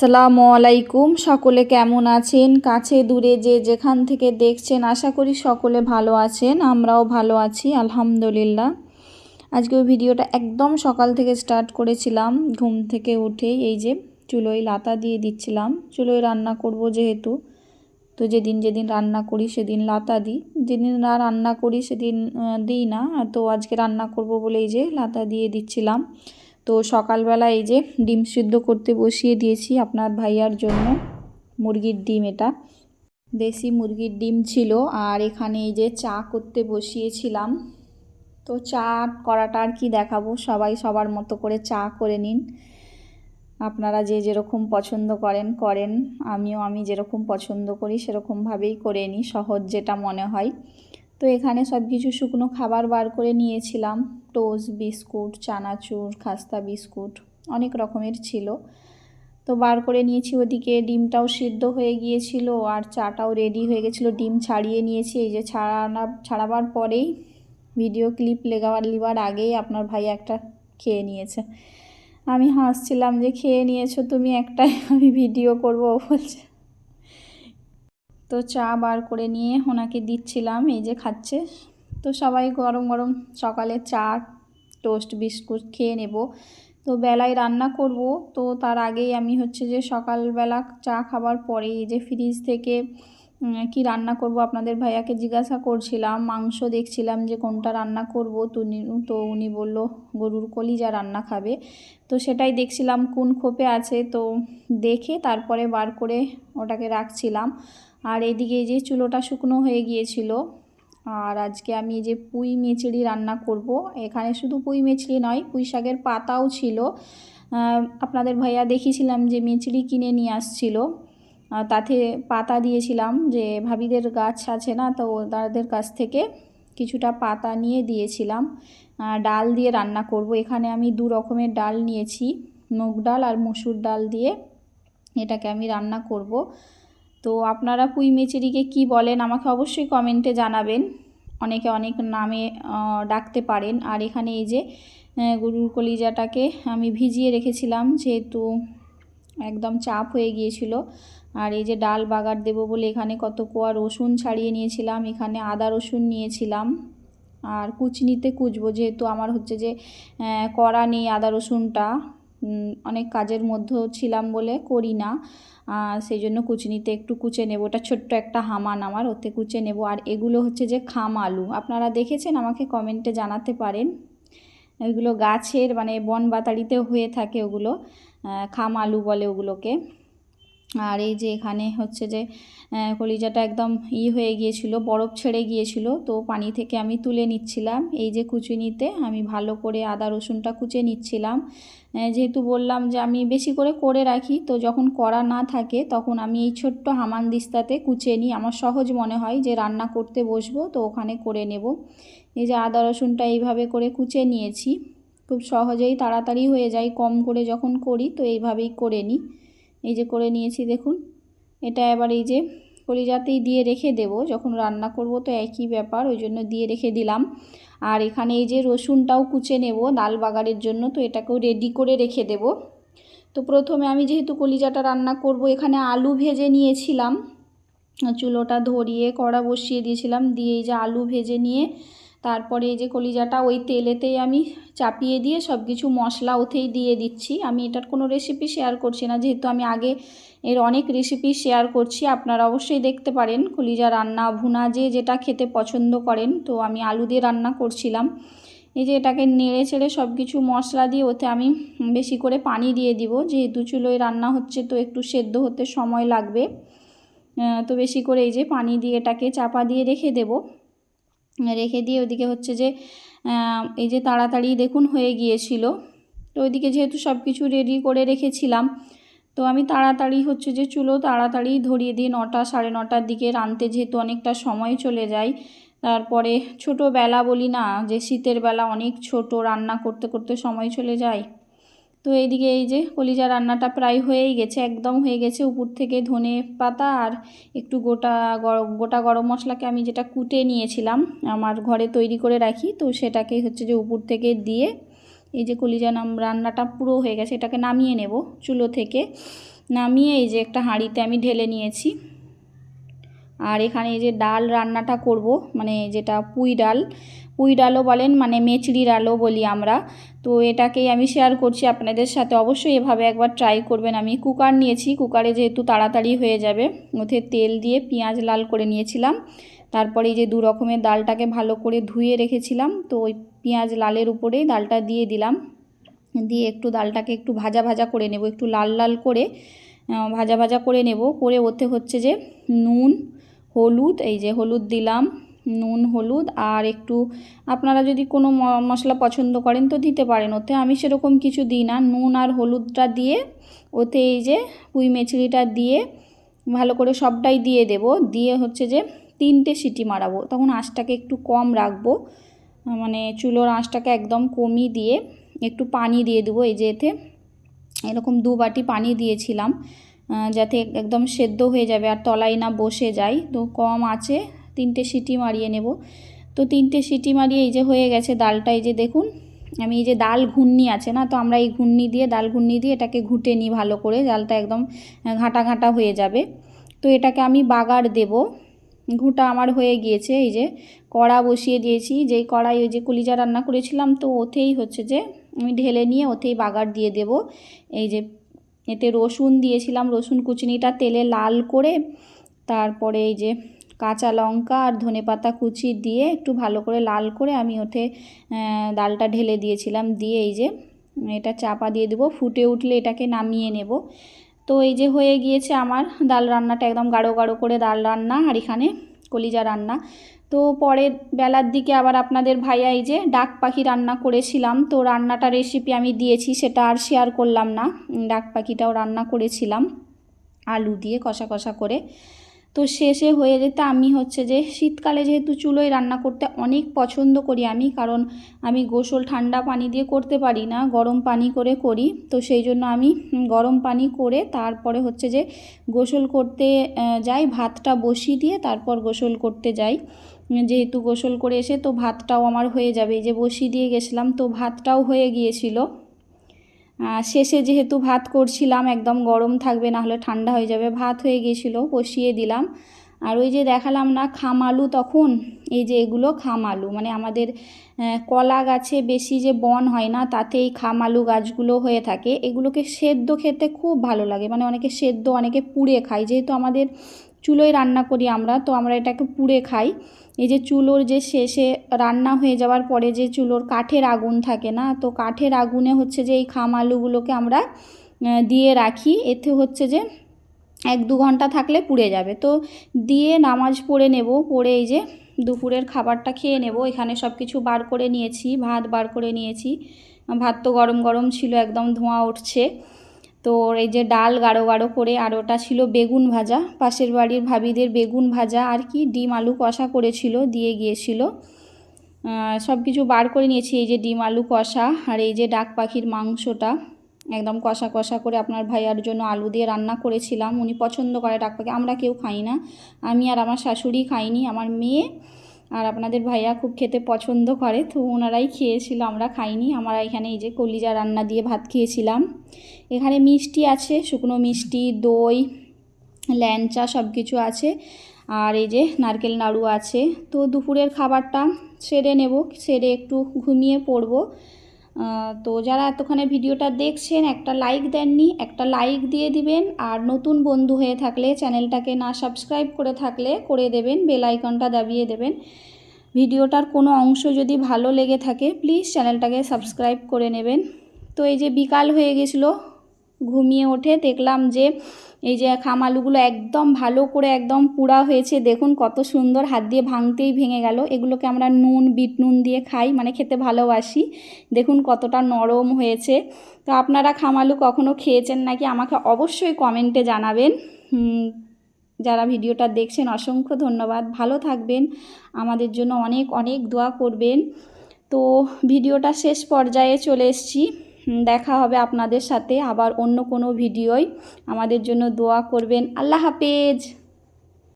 আসসালামু আলাইকুম। সকলে কেমন আছেন? কাছে দূরে যে যেখান থেকে দেখছেন, আশা করি সকলে ভালো আছেন। আমরাও ভালো আছি, আলহামদুলিল্লাহ। আজকে ওই ভিডিওটা একদম সকাল থেকে স্টার্ট করেছিলাম, ঘুম থেকে উঠে এই যে চুলোয় লাতা দিয়ে দিচ্ছিলাম। চুলোয় রান্না করব যেহেতু, তো যেদিন যেদিন রান্না করি সেদিন লাতা দিই। যেদিন না রান্না করি সেদিন দিই না। তো আজকে রান্না করব বলেই যে লাতা দিয়ে দিচ্ছিলাম। তো সকালবেলা এই যে ডিম সিদ্ধ করতে বসিয়ে দিয়েছি আপনার ভাইয়ার জন্য, মুরগির ডিম এটা। দেশি মুরগির ডিম ছিল আর এখানে এই যে চা করতে বসিয়েছিলাম। তো চা করাটা আর কি দেখাবো, সবাই সবার মতো করে চা করে নিন। আপনারা যে যেরকম পছন্দ করেন করেন। আমিও আমি যেরকম পছন্দ করি সেরকমভাবেই করে নিই, সহজ যেটা মনে হয়। তো এখানে সব কিছু শুকনো খাবার বার করে নিয়েছিলাম। টোস্ট, বিস্কুট, চানাচুর, খাস্তা বিস্কুট, অনেক রকমের ছিল। তো বার করে নিয়েছি ওদিকে, ডিমটাও সিদ্ধ হয়ে গিয়েছিল আর চাটাও রেডি হয়ে গেছিল। ডিম ছাড়িয়ে নিয়েছি, এই যে ছাড়ানা, ছাড়াবার পরেই ভিডিও ক্লিপ লেগাবার, লিবার আগেই আপনার ভাই একটা খেয়ে নিয়েছে। আমি হাসছিলাম যে, খেয়ে নিয়েছো তুমি একটাই, আমি ভিডিও করব বলছে। তো চা বার করে নিয়ে ওনাকে দিচ্ছিলাম, এই যে খাচ্ছে। তো সবাই গরম গরম সকালে চা, টোস্ট, বিস্কুট খেয়ে নেব। তো বেলায় রান্না করব। তো তার আগেই আমি হচ্ছে যে সকালবেলা চা খাবার পরে এই যে ফ্রিজ থেকে কি রান্না করব আপনাদের ভাইয়াকে জিজ্ঞাসা করছিলাম, মাংস দেখছিলাম যে কোনটা রান্না করব। তো তো উনি বলল, গরুর কলিজা রান্না খাবে। তো সেটাই দেখছিলাম, কোন খোপে আছে। তো দেখে তারপরে বার করে ওটাকে রাখছিলাম। আর এদিকে যে চুলোটা শুকনো হয়ে গিয়েছিল, আর আজকে আমি এই যে পুঁই মেচড়ি রান্না করব। এখানে শুধু পুঁই মেচড়ি নয়, পুঁই শাকের পাতাও ছিল। আপনাদের ভাইয়া দেখিয়েছিলাম যে মেচড়ি কিনে নিয়ে আসছিল। তাতে পাতা দিয়েছিলাম যে ভাবিদের গাছ আছে না, তো তাদের কাছ থেকে কিছুটা পাতা নিয়ে দিয়েছিলাম। ডাল দিয়ে রান্না করব। এখানে আমি দু রকমের ডাল নিয়েছি, মুগ ডাল আর মসুর ডাল দিয়ে এটাকে আমি রান্না করব। তো আপনারা পুঁই মেচেরিকে কি বলেন আমাকে অবশ্যই কমেন্টে জানাবেন। অনেকে অনেক নামে ডাকতে পারেন। আর এখানে এই যে গরুর কলিজাটাকে আমি ভিজিয়ে রেখেছিলাম যেহেতু একদম চাপ হয়ে গিয়েছিল। আর এই যে ডাল বাগার দেবো বলে এখানে কত কোয়া রসুন ছাড়িয়ে নিয়েছিলাম, এখানে আদা রসুন নিয়েছিলাম। আর কুচনিতে কুচবো যেহেতু আমার হচ্ছে যে করা নেই আদা রসুনটা। অনেক কাজের মধ্যেও ছিলাম বলে করি না। সেই জন্য কুচনিতে একটু কুচে নেব। ওটা ছোট্ট একটা হামান আমার, ওতে কুচে নেব। আর এগুলো হচ্ছে যে খাম আলু। আপনারা দেখেছেন, আমাকে কমেন্টে জানাতে পারেন। এগুলো গাছের মানে বন বাতাড়িতে হয়ে থাকে ওগুলো। খাম আলু বলে ওগুলোকে। আর এই যে এখানে হচ্ছে যে কলিজাটা একদম ই হয়ে গিয়েছিল, বরফ ছেড়ে গিয়েছিল, তো পানি থেকে আমি তুলে নিচ্ছিলাম। এই যে কুচুনিতে আমি ভালো করে আদা রসুনটা কুচে নিচ্ছিলাম। যেহেতু বললাম যে আমি বেশি করে করে রাখি, তো যখন করা না থাকে তখন আমি এই ছোট্ট হামানদিস্তাতে কুচে নিই। আমার সহজ মনে হয় যে রান্না করতে বসবো, তো ওখানে করে নেব। এই যে আদা রসুনটা এইভাবে করে কুচে নিয়েছি। খুব সহজেই তাড়াতাড়ি হয়ে যায়, কম করে যখন করি, তো এইভাবেই করে নিই। এই যে করে নিয়েছি দেখুন। এটা এবার এই যে কলিজাতেই দিয়ে রেখে দেব, যখন রান্না করব তো একই ব্যাপার, ওই জন্য দিয়ে রেখে দিলাম। আর এখানে এই যে রসুনটাও কুচে নেব, ডাল বাগারের জন্য তো এটাকেও রেডি করে রেখে দেব। তো প্রথমে আমি যেহেতু কলিজাটা রান্না করব, এখানে আলু ভেজে নিয়েছিলাম। চুলোটা ধরিয়ে কড়া বসিয়ে দিয়েছিলাম, দিয়ে এই যে আলু ভেজে নিয়ে তারপরে এই যে কলিজাটা ওই তেলেতেই আমি চাপিয়ে দিয়ে সব কিছু মশলা ওতেই দিয়ে দিচ্ছি। আমি এটার কোনো রেসিপি শেয়ার করছি না। যেহেতু আমি আগে এর অনেক রেসিপি শেয়ার করছি, আপনারা অবশ্যই দেখতে পারেন কলিজা রান্না। ভুনা যে যেটা খেতে পছন্দ করেন, তো আমি আলু দিয়ে রান্না করছিলাম। এই যে এটাকে নেড়ে ছেড়ে সব কিছু মশলা দিয়ে ওতে আমি বেশি করে পানি দিয়ে দিব। যেহেতু চুলোয় রান্না হচ্ছে, তো একটু সেদ্ধ হতে সময় লাগবে। তো বেশি করে এই যে পানি দিয়ে এটাকে চাপা দিয়ে রেখে দেবো। রেখে দিয়ে ওদিকে হচ্ছে যে এই যে তাড়াতাড়ি দেখুন হয়ে গিয়েছিল। তো ওইদিকে যেহেতু সব কিছু রেডি করে রেখেছিলাম, তো আমি তাড়াতাড়ি হচ্ছে যে চুলো তাড়াতাড়ি ধরিয়ে দিয়ে নটা সাড়ে নটার দিকে রানতে যেহেতু অনেকটা সময় চলে যায়, তারপরে ছোটো বেলা বলি না যে শীতের বেলা অনেক ছোট রান্না করতে করতে সময় চলে যায়। তো এইদিকে এই যে কলিজা রান্নাটা প্রায় হয়েই গেছে, একদম হয়ে গেছে। উপর থেকে ধনে পাতা আর একটু গোটা গোটা গরম মশলাকে আমি যেটা কুটে নিয়েছিলাম আমার ঘরে তৈরি করে রাখি, তো সেটাকে হচ্ছে যে উপর থেকে দিয়ে এই যে কলিজা নাম, রান্নাটা পুরো হয়ে গেছে। এটাকে নামিয়ে নেব চুলো থেকে। নামিয়ে এই যে একটা হাঁড়িতে আমি ঢেলে নিয়েছি। আর এখানে এই যে ডাল রান্নাটা করব মানে যেটা পুঁই ডাল, পুঁই ডালও বলেন মানে মেচড়ি ডালও বলি আমরা। তো এটাকেই আমি শেয়ার করছি আপনাদের সাথে। অবশ্যই এভাবে একবার ট্রাই করবেন। আমি কুকার নিয়েছি। কুকারে যেহেতু তাড়াতাড়ি হয়ে যাবে, ওতে তেল দিয়ে পেঁয়াজ লাল করে নিয়েছিলাম। তারপরে এই যে দু রকমের ডালটাকে ভালো করে ধুয়ে রেখেছিলাম। তো ওই পেঁয়াজ লালের উপরেই ডালটা দিয়ে দিলাম। দিয়ে একটু ডালটাকে একটু ভাজা ভাজা করে নেব। একটু লাল লাল করে ভাজা ভাজা করে নেব। করে ওতে হচ্ছে যে নুন হলুদ, এই যে হলুদ দিলাম, নুন, হলুদ, আর একটু আপনারা যদি কোনো মশলা পছন্দ করেন তো দিতে পারেন। ওতে আমি সেরকম কিছু দিই না, নুন আর হলুদটা দিয়ে, ওতে এই যে পুঁই মেচড়িটা দিয়ে ভালো করে সবটাই দিয়ে দেব। দিয়ে হচ্ছে যে তিনটে সিটি মারাবো। তখন আঁচটাকে একটু কম রাখব। মানে চুলোর আঁচটাকে একদম কমিয়ে দিয়ে একটু পানি দিয়ে দেবো। এই যে এতে এরকম দু বাটি পানি দিয়েছিলাম। যাতে একদম সেদ্ধ হয়ে যাবে আর তলায় না বসে যায়। তো কম আছে, তিনটে সিটি মারিয়ে নেব। তো তিনটে সিটি মারিয়ে এই যে হয়ে গেছে ডালটা, এই যে দেখুন, আমি এই যে ডাল ঘূর্ণি আছে না, তো আমরা এই ঘূর্ণি দিয়ে, ডাল ঘূর্ণি দিয়ে এটাকে ঘুটে নিই ভালো করে, ডালটা একদম ঘাঁটা ঘাঁটা হয়ে যাবে। তো এটাকে আমি বাগার দেব। ঘুঁটা আমার হয়ে গিয়েছে, এই যে কড়া বসিয়ে দিয়েছি। যেই কড়াই, ওই যে কলিজা রান্না করেছিলাম, তো ওতেই হচ্ছে যে, আমি ঢেলে নিয়ে ওতেই বাগার দিয়ে দেব। এই যে এতে রসুন দিয়েছিলাম, রসুন কুচিনিটা তেলে লাল করে, তারপরে এই যে কাঁচা লঙ্কা আর ধনে পাতা কুচি দিয়ে একটু ভালো করে লাল করে আমি ওঠে ডালটা ঢেলে দিয়েছিলাম। দিয়ে এই যে এটা চাপা দিয়ে দেবো, ফুটে উঠলে এটাকে নামিয়ে নেব। তো এই যে হয়ে গিয়েছে আমার ডাল রান্নাটা, একদম গাঢ় গাঢ় করে ডাল রান্না, আর এখানে কলিজা রান্না। তো পরের বেলার দিকে আবার আপনাদের ভাইয়া এই যে ডাক পাখি রান্না করেছিলাম, তো রান্নাটা রেসিপি আমি দিয়েছি, সেটা আর শেয়ার করলাম না। ডাক পাখিটাও রান্না করেছিলাম, আলু দিয়ে কষা কষা করে। তো শেষে হয়ে যেতে আমি হচ্ছে যে শীতকালে যেহেতু চুলোয় রান্না করতে অনেক পছন্দ করি আমি, কারণ আমি গোসল ঠান্ডা পানি দিয়ে করতে পারি না, গরম পানি করে করি। তো সেই জন্য আমি গরম পানি করে তারপরে হচ্ছে যে গোসল করতে যাই, ভাতটা বসিয়ে দিয়ে তারপর গোসল করতে যাই। যেহেতু গোসল করে এসে তো ভাতটাও আমার হয়ে যাবে, এই যে বসিয়ে দিয়ে গেছিলাম তো ভাতটাও হয়ে গিয়েছিল। শেষে যেহেতু ভাত করছিলাম, একদম গরম থাকবে না হলে ঠান্ডা হয়ে যাবে। ভাত হয়ে গিয়েছিল বসিয়ে দিলাম। আর ওই যে দেখালাম না, খাম আলু তখন? এই যে এগুলো খাম আলু। মানে আমাদের কলা গাছে বেশি যে বন হয় না তাতে এই খাম আলু গাছগুলো হয়ে থাকে। এগুলোকে সেদ্ধ খেতে খুব ভালো লাগে। মানে অনেকে সেদ্ধ, অনেকে পুড়ে খায়। যেহেতু আমাদের চুলোয় রান্না করি আমরা, তো আমরা এটাকে পুড়ে খাই। এই যে চুলোর যে শেষে রান্না হয়ে যাওয়ার পরে যে চুলোর কাঠের আগুন থাকে না, তো কাঠের আগুনে হচ্ছে যে এই খাম আলুগুলোকে আমরা দিয়ে রাখি। এতে হচ্ছে যে এক দু ঘণ্টা থাকলে পুড়ে যাবে। তো দিয়ে নামাজ পড়ে নেব, পড়ে এই যে দুপুরের খাবারটা খেয়ে নেব। এখানে সব কিছু বার করে নিয়েছি, ভাত বার করে নিয়েছি। ভাত তো গরম গরম ছিল, একদম ধোঁয়া উঠছে। তো এই যে ডাল গাঢ় গাঢ় করে, আর ওটা ছিল বেগুন ভাজা। পাশের বাড়ির ভাবিদের বেগুন ভাজা আর কি ডিম আলু কষা করেছিল, দিয়ে গিয়েছিল। সব কিছু বার করে নিয়েছি, এই যে ডিম আলু কষা আর এই যে ডাক পাখির মাংসটা। একদম কষা কষা করে আপনার ভাইয়ার জন্য আলু দিয়ে রান্না করেছিলাম। উনি পছন্দ করে ডাক পাখি, আমরা কেউ খাই না। আমি আর আমার শাশুড়ি খাইনি, আমার মেয়ে আর আপনাদের ভাইয়া খুব খেতে পছন্দ করে, তো ওনারাই খেয়েছিল, আমরা খাইনি। আমরা এখানে এই যে কলিজা রান্না দিয়ে ভাত খেয়েছিলাম। এখানে মিষ্টি আছে, শুকনো মিষ্টি, দই, ল্যাংচা সব কিছু আছে, আর এই যে নারকেল নাড়ু আছে। তো দুপুরের খাবারটা সেরে নেব, সেরে একটু ঘুমিয়ে পড়ব। তো যারা এতক্ষণে ভিডিওটা দেখছেন, একটা লাইক দেননি, একটা লাইক দিয়ে দিবেন, আর নতুন বন্ধু হয়ে থাকলে চ্যানেলটাকে না সাবস্ক্রাইব করে থাকলে করে দেবেন বেল আইকনটা দাবিয়ে দেবেন। ভিডিওটার কোনো অংশ যদি ভালো লেগে থাকে প্লিজ চ্যানেলটাকে সাবস্ক্রাইব করে নেবেন। তো এই যে বিকাল হয়ে গেছিল ঘুমিয়ে ওঠে দেখলাম যে এই যে খামালুগুলো একদম ভালো করে একদম পুড়া হয়েছে। দেখুন কত সুন্দর হাত দিয়ে ভাঙতেই ভেঙে গেল। এগুলোকে আমরা নুন বিট নুন দিয়ে খাই মানে খেতে ভালোবাসি। দেখুন কতটা নরম হয়েছে। তো আপনারা খামালু কখনো খেয়েছেন নাকি আমাকে অবশ্যই কমেন্টে জানাবেন। যারা ভিডিওটা দেখছেন অসংখ্য ধন্যবাদ। ভালো থাকবেন। আমাদের জন্য অনেক অনেক দোয়া করবেন। তো ভিডিওটা শেষ পর্যায়ে চলে এসছি। দেখা হবে আপনাদের সাথে আবার অন্য কোনো ভিডিওয়। আমাদের জন্য দোয়া করবেন। আল্লাহ হাফেজ।